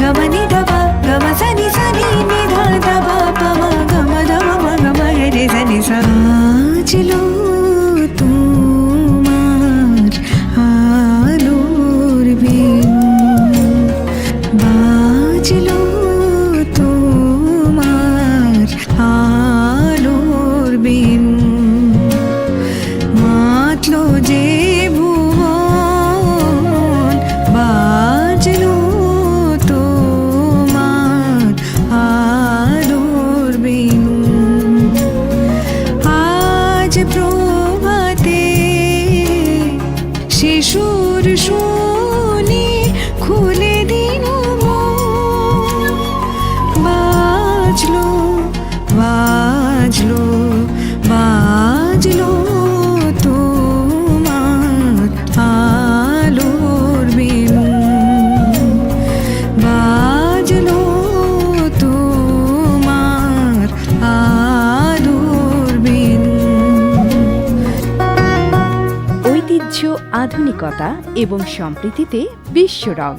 గమని దబ గమ సని సని నిధ దబ పమ గమ దమ మ గమ রে సని সাজলো তোমার আলোর বিন বাজলো তোমার আলোর বিন মাতলো যে শিশুর শুনি খুলে দিন বাজলো বাজলো। ঐতিহ্য আধুনিকতা এবং সম্প্রীতিতে বিশ্বরং